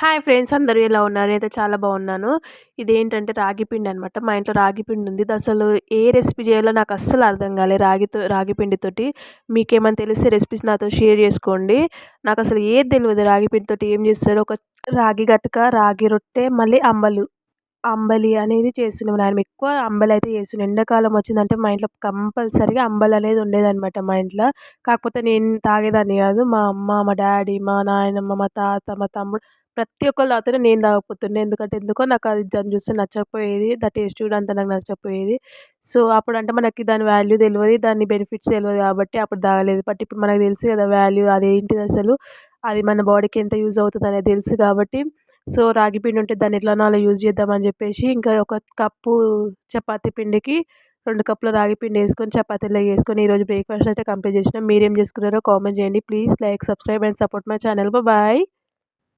Hi friends అందరూ ఎలా ఉన్నారు? అయితే చాలా బాగున్నాను. ఇదేంటంటే రాగి పిండి అనమాట మా ఇంట్లో రాగి పిండి ఉంది. అసలు ఏ రెసిపీ చేయాలో నాకు అస్సలు అర్థం కాలేదు రాగితో రాగి పిండితోటి మీకేమైనా తెలిస్తే రెసిపీస్ నాతో షేర్ చేసుకోండి. నాకు అసలు ఏది తెలియదు రాగి పిండితోటి ఏం చేస్తారో. ఒక రాగి గట్క రాగి రొట్టె మళ్ళీ అంబలు. అంబలి అనేది చేస్తుండే. మా నాయనమ్మ ఎక్కువ అంబలి అయితే చేస్తుండే. ఎండాకాలం వచ్చిందంటే మా ఇంట్లో కంపల్సరీగా అంబలి అనేది ఉండేదన్నమాట మా ఇంట్లో. కాకపోతే నేను తాగేదాన్ని కాదు. మా అమ్మ మా డాడీ మా నాయనమ్మ మా తాత మా తమ్ముడు ప్రతి ఒక్కళ్ళు తాగుతుంటే నేను తాగకపోతుండే. ఎందుకంటే ఎందుకో నాకు అది దాన్ని చూస్తే నచ్చకపోయేది. దా టేస్ట్ కూడా అంత నాకు నచ్చకపోయేది. సో అప్పుడు అంటే మనకి దాని వాల్యూ తెలియదు దాని బెనిఫిట్స్ తెలియదు కాబట్టి అప్పుడు తాగలేదు. బట్ ఇప్పుడు మనకు తెలుసు కదా వాల్యూ అదేంటిది అసలు? అది మన బాడీకి ఎంత యూజ్ అవుతుంది అనేది తెలుసు కాబట్టి సో రాగి పిండి ఉంటే దాన్ని ఎట్లా అలా యూజ్ చేద్దామని చెప్పేసి ఇంకా ఒక కప్పు చపాతీ పిండికి రెండు కప్పుల రాగి పిండి వేసుకొని చపాతీలో వేసుకొని ఈరోజు బ్రేక్ఫాస్ట్ అయితే కంప్లీట్ చేసినాం. మీరేం చేసుకున్నారో కామెంట్ చేయండి. Please like subscribe and support my channel. Bye.